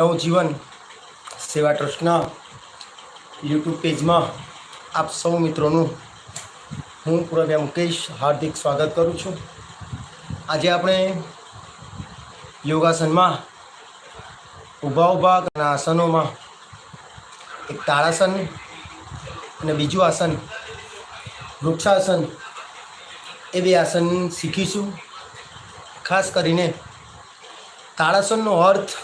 નવજીવન સેવા ટ્રસ્ટના યુટ્યુબ પેજમાં આપ સૌ મિત્રોનું હું પૂરવ્યા મુકેશ હાર્દિક સ્વાગત કરું છું. આજે આપણે યોગાસનમાં ઊભા ઊભા આસનોમાં એક તાળાસન અને બીજું આસન, વૃક્ષાસન એ બે આસન શીખીશું. ખાસ કરીને તાળાસનનો અર્થ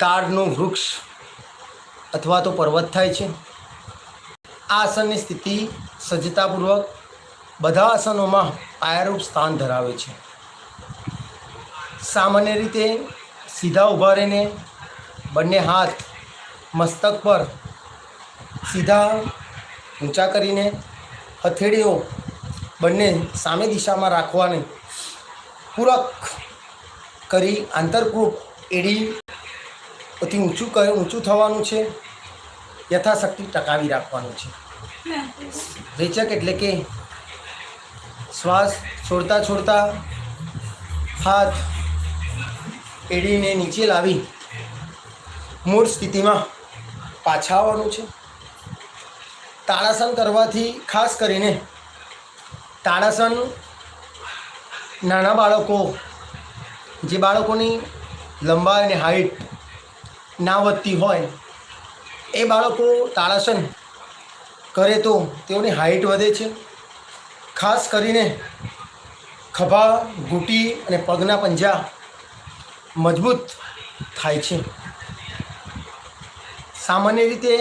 તાડનું વૃક્ષ અથવા તો પર્વત થાય છે. આ આસનની સ્થિતિ સજ્જતાપૂર્વક બધા આસનોમાં પાયારૂપ સ્થાન ધરાવે છે. સામાન્ય રીતે સીધા ઊભા રહીને બંને હાથ મસ્તક પર સીધા ઊંચા કરીને હથેળીઓ બંને સામે દિશામાં રાખવાને પૂરક કરી આંતરકૂપ એડી પછી ઊંચું કહે ઊંચું થવાનું છે, યથાશક્તિ ટકાવી રાખવાનું છે. રેચક એટલે કે શ્વાસ છોડતા છોડતા હાથ એડીને નીચે લાવી મૂળ સ્થિતિમાં પાછા આવવાનું છે. તાળાસન કરવાથી ખાસ કરીને તાળાસન નાના બાળકો, જે બાળકોની લંબાઈ અને હાઈટ ના વધતી હોય, એ બાળકો તાળાસન કરે તો તેઓની હાઈટ વધે છે. ખાસ કરીને ખભા, ઘૂંટી અને પગના પંજા મજબૂત થાય છે. સામાન્ય રીતે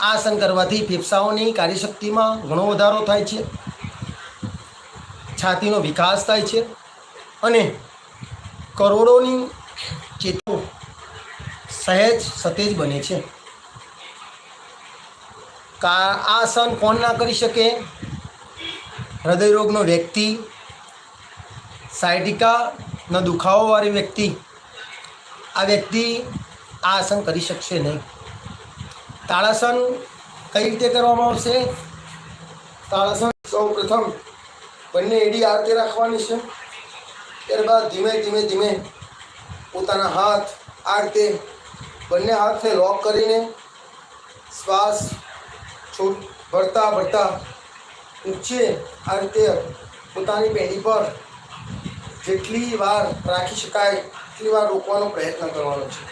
આસન કરવાથી ફેફસાઓની કાર્યશક્તિમાં ઘણો વધારો થાય છે. છાતીનો વિકાસ થાય છે અને કરોડોની ચેતો સહેજ સતેજ બને છે. કા આ આસન કોણ ના કરી શકે? હૃદયરોગનો વ્યક્તિ, સાયટિકાનો દુખાવોવાળી વ્યક્તિ, આ વ્યક્તિ આ આસન કરી શકશે નહીં. તાળાસન કઈ રીતે કરવામાં આવશે? તાળાસન સૌ પ્રથમ બંને એડી આ રીતે રાખવાની છે. ત્યારબાદ ધીમે ધીમે ધીમે પોતાના હાથ આ રીતે બંને હાથને લોક કરીને શ્વાસ છૂટ ભરતા ભરતા ઊંચે આ રીતે પોતાની પેઢી પર જેટલી વાર રાખી શકાય, એટલી વાર રોકવાનો પ્રયત્ન કરવાનો છે.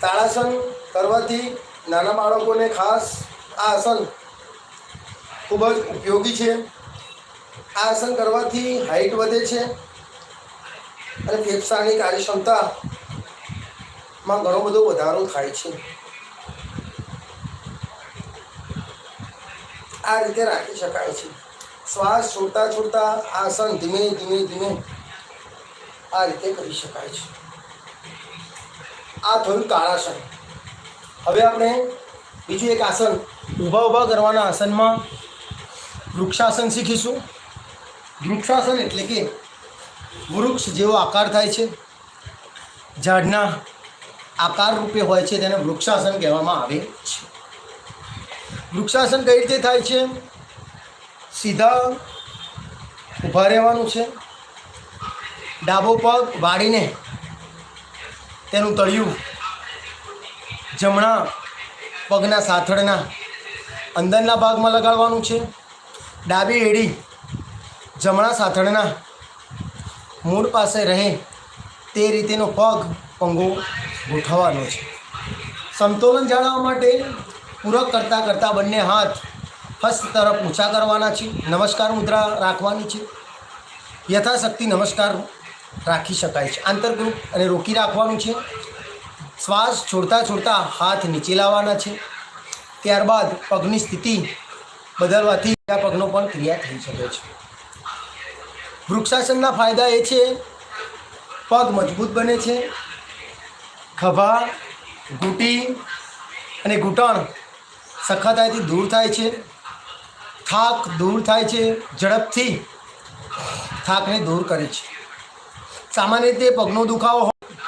તાળાસન કરવાથી નાના બાળકોને ખાસ આ આસન ખૂબ જ ઉપયોગી છે. આ આસન કરવાથી હાઈટ વધે છે અને ફેફસાની કાર્યક્ષમતામાં ઘણો બધો વધારો થાય છે. આ રીતે રાખી શકાય છે. શ્વાસ છોડતા છોડતા આસન ધીમે ધીમે ધીમે આ રીતે કરી શકાય છે. આ થયું તાળાસન હવે આપણે બીજું એક આસન ઊભા ઊભા કરવાના આસનમાં વૃક્ષાસન શીખીશું. વૃક્ષાસન એટલે કે વૃક્ષ જેવો આકાર થાય છે. ઝાડના આકાર રૂપે હોય છે તેને વૃક્ષાસન કહેવામાં આવે છે. વૃક્ષાસન કઈ રીતે થાય છે? સીધા ઊભા રહેવાનું છે. ડાબો પગ વાળીને તેનું તળિયું જમણા પગના સાથળના અંદરના ભાગમાં લગાડવાનું છે. ડાબી એડી જમણા સાથળના મૂળ પાસે રહે તે રીતેનો પગ પંગો ગોઠવવાનો છે. સંતુલન જાળવવા માટે પૂરક કરતાં કરતાં બંને હાથ હસ્ત તરફ ઊંચા કરવાના છે. નમસ્કાર મુદ્રા રાખવાની છે. યથાશક્તિ નમસ્કાર રાખી શકાય છે. આંતરગ્રુપ અને રોકી રાખવાનું છે. શ્વાસ છોડતા છોડતા હાથ નીચે લાવવાના છે. ત્યારબાદ પગની સ્થિતિ બદલવાથી આ પગનો પણ ક્રિયા થઈ શકે છે. વૃક્ષાસનના ફાયદા એ છે, પગ મજબૂત બને છે. ખભા, ઘૂંટી અને ઘૂંટણ સખતાઈથી દૂર થાય છે. થાક દૂર થાય છે, ઝડપથી થાકને દૂર કરે છે. સામાન્ય રીતે પગનો દુખાવો હોય,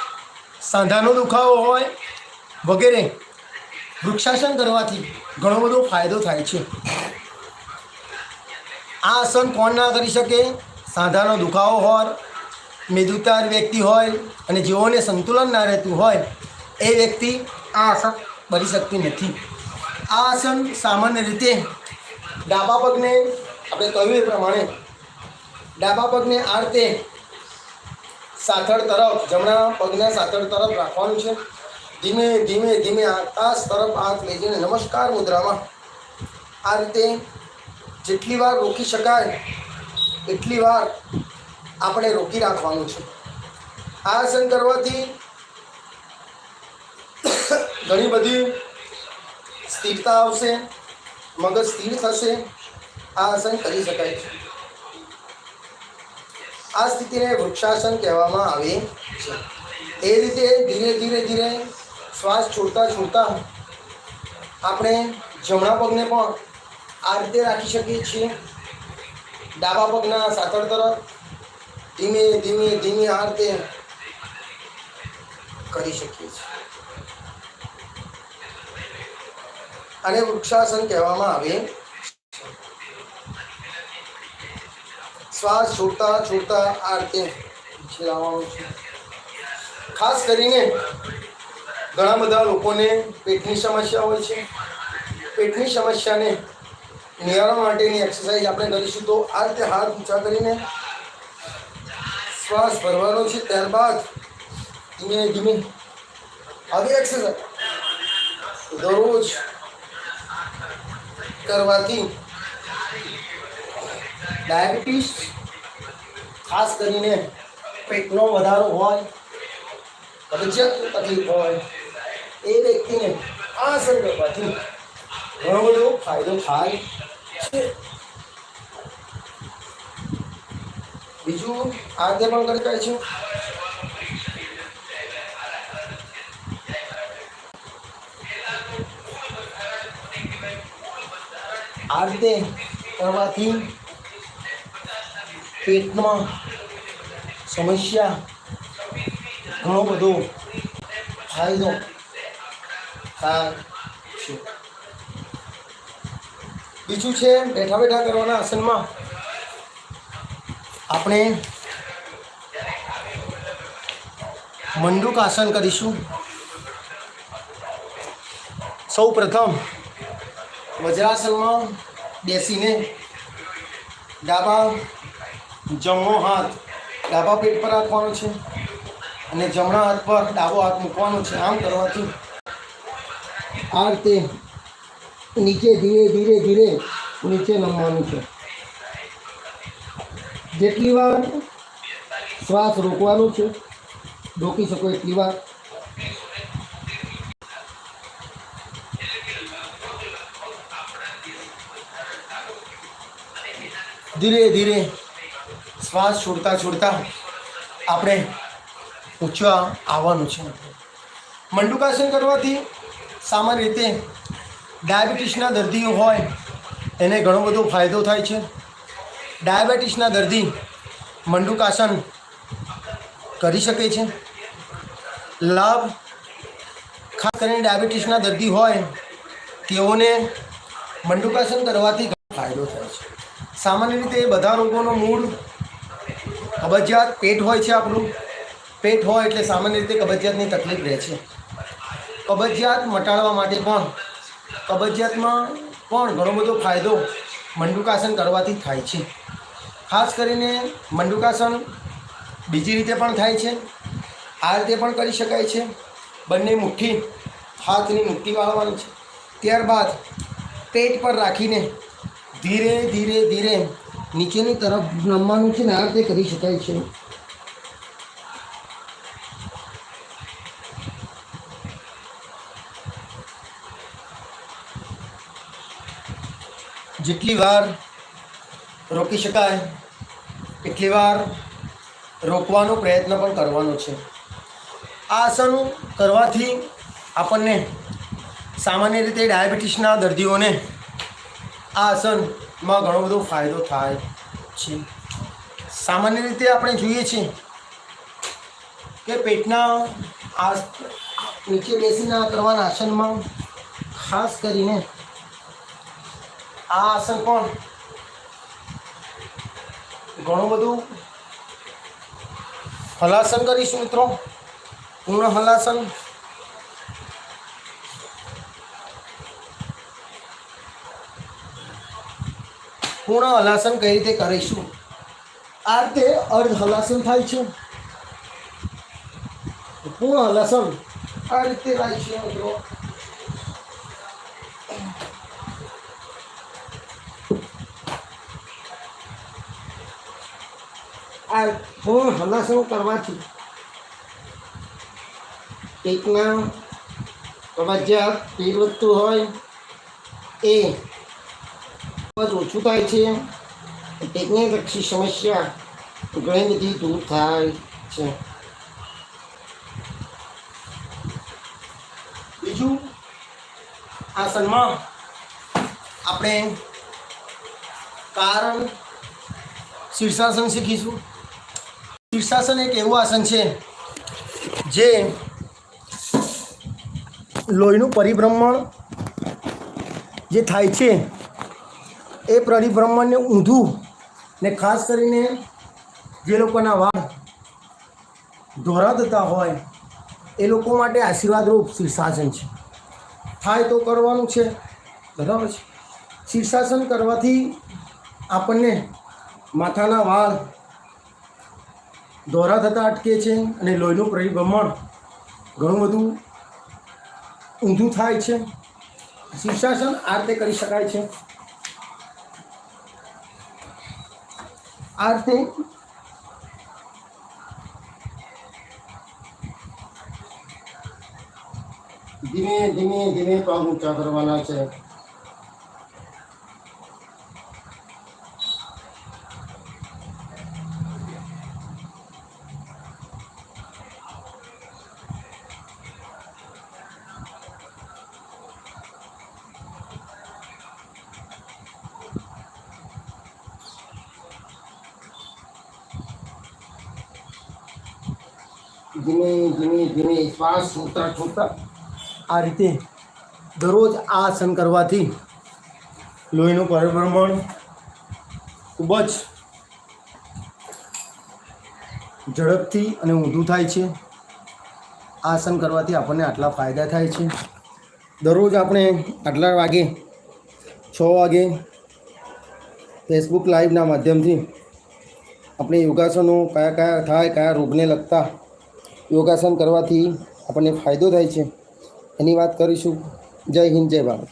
સાંધાનો દુખાવો હોય વગેરે વૃક્ષાસન કરવાથી ઘણો બધો ફાયદો થાય છે. આ આસન કોણ ના કરી શકે? સાંધાનો દુખાવો હોય મેદુતાર વ્યક્તિ હોય અને જેઓને સંતુલન ના રહેતું હોય, એ વ્યક્તિ આ આસન કરી શકતી નથી. આ આસન સામાન્ય રીતે ડાબા પગને, આપણે કહ્યું એ પ્રમાણે, ડાબા પગને આ રીતે સાથળ તરફ, જમણા પગના સાથળ તરફ રાખવાનું છે. ધીમે ધીમે ધીમે આકાશ તરફ હાથ લઈ જઈને નમસ્કાર મુદ્રામાં. આ રીતે જેટલી વાર રોકી શકાય, એટલી વાર આપણે રોકી રાખવાનું છે. આ આસન કરવાથી ઘણી બધી સ્થિરતા આવશે, મગજ સ્થિર થશે, આ આસન કરી શકાય છે. આ સ્થિતિને વૃક્ષાસન કહેવામાં આવે છે. એ રીતે ધીરે ધીરે ધીરે શ્વાસ છોડતા છોડતા આપણે જમણા પગને પણ આ રીતે રાખી શકીએ છીએ. ડાબા પગના સાતળ તરફ ધીમે ધીમે ધીમે આ રીતે કરી શકીએ છીએ. અને વૃક્ષાસન કહેવામાં આવે શ્વાસ છોડતા છોડતા આ રીતે નીચે છે. ખાસ કરીને ઘણા બધા લોકોને પેટની સમસ્યા હોય છે. પેટની સમસ્યાને નિવારણ માટેની એક્સરસાઇઝ આપણે કરીશું તો આ રીતે હાથ ઊંચા કરીને શ્વાસ ભરવાનો છે, ત્યારબાદ ધીમે ધીમે. આવી એક્સરસાઇઝ દરરોજ કરવાથી ડાયાબિટીસ, ખાસ કરીને પેટનો વધારો હોય કબજિયાતની તકલીફ હોય, એ વ્યક્તિને આસન કરવાથી ઘણો બધો ફાયદો થાય છે. બીજું આ રીતે પણ કરી શકાય છે. આ રીતે કરવાથી પેટમાં સમસ્યા ઘણો બધો ફાયદો થાય છે. બીજું છે બેઠા બેઠા કરવાના આસનમાં આપણે મંડુક આસન કરીશું. સૌ પ્રથમ વજ્રાસનમાં બેસીને ડાબા જમણો હાથ ડાબા પેટ પર રાખવાનો છે અને જમણા હાથ પર ડાબો હાથ મૂકવાનો છે. આમ કરવાથી આ રીતે નીચે ધીરે ધીરે ધીરે નીચે નમવાનું છે. જેટલી વાર શ્વાસ રોકવાનો છે, રોકી શકો એટલી વાર. ધીરે ધીરે શ્વાસ છોડતા છોડતા આપણે ઊંચવા આવવાનું છે. મંડુકાસન કરવાથી સામાન્ય રીતે ડાયાબિટીસના દર્દીઓ હોય, એને ઘણો બધો ફાયદો થાય છે. ડાયાબિટીસના દર્દી મંડુકાસન કરી શકે છે. લાભ ખાસ કરીને ડાયાબિટીસના દર્દી હોય, તેઓને મંડુકાસન કરવાથી ઘણો ફાયદો થાય છે. સામાન્ય રીતે બધા રોગોનો મૂળ કબજિયાત પેટ હોય છે આપણું. પેટ હોય એટલે સામાન્ય રીતે કબજિયાતની તકલીફ રહે છે. કબજિયાત મટાડવા માટે પણ, કબજિયાતમાં પણ ઘણો બધો ફાયદો મંડુકાસન કરવાથી થાય છે. ખાસ કરીને મંડુકાસન બીજી રીતે પણ થાય છે. આ રીતે પણ કરી શકાય છે. બંને મુઠ્ઠી હાથની મુઠ્ઠી વાળવાની છે. ત્યારબાદ પેટ પર રાખીને ધીરે ધીરે ધીરે નીચેની તરફ નમવાનું છે ને આ રીતે કરી શકાય છે. જેટલી વાર રોકી શકાય. એટલી વાર રોકવાનો પ્રયત્ન પણ કરવાનો છે. આ આસન કરવાથી આપણને સામાન્ય રીતે ડાયાબિટીસના દર્દીઓને આ આસનમાં ઘણો બધો ફાયદો થાય છે. સામાન્ય રીતે આપણે જોઈએ છીએ કે પેટના આ નીચે બેસીને આ કરવાના આસનમાં ખાસ કરીને આ આસન પણ ઘણું બધું હલાસન કરીશું મિત્રો. પૂર્ણ હલાસન. પૂર્ણ હલાસન કઈ રીતે કરીશું? આ રીતે અર્ધ હલાસન થાય છે. પૂર્ણ હલાસન. આ રીતે થાય છે મિત્રો. આ હું હલાસન કરવાથી. પેટના કબજિયાત પેટ વધતું હોય, એ ખૂબ જ ઓછું થાય છે. પેટને લક્ષી સમસ્યા ઘણી બધી દૂર થાય છે. બીજું આસનમાં આપણે કારણ શીર્ષાસન શીખીશું. શીર્ષાસન એક એવું આસન છે જે લોહીનું પરિભ્રમણ જે થાય છે, એ પરિભ્રમણને ઊંધું ને ખાસ કરીને જે લોકોના વાળ ધોરા થતા હોય, એ લોકો માટે આશીર્વાદરૂપ શીર્ષાસન છે. થાય તો કરવાનું છે, બરાબર છે. શીર્ષાસન કરવાથી આપણને માથાના વાળ દોરા થતાં અટકે છે અને લોહીનું પરિભ્રમણ ઘણું બધું ઊંધું થાય છે. શીર્ષાસન આ રીતે કરી શકાય છે. આ રીતે ધીમે ધીમે ધીમે પગ ઊંચા કરવાના છે. ધીમે ધીમે ધીમે શ્વાસ છોડતા છોડતા આ રીતે દરરોજ આ આસન કરવાથી લોહીનું પરિભ્રમણ ખૂબ જ ઝડપથી અને ઊંધું થાય છે. આસન કરવાથી આપણને આટલા ફાયદા થાય છે. દરરોજ આપણે આટલા વાગે, છ વાગે ફેસબુક લાઈવના માધ્યમથી આપણે યોગાસનો કયા કયા થાય, કયા રોગને લગતા યોગાસન કરવાથી આપણને ફાયદો થાય છે. એની વાત કરીશું. જય હિન્દ જય ભારત.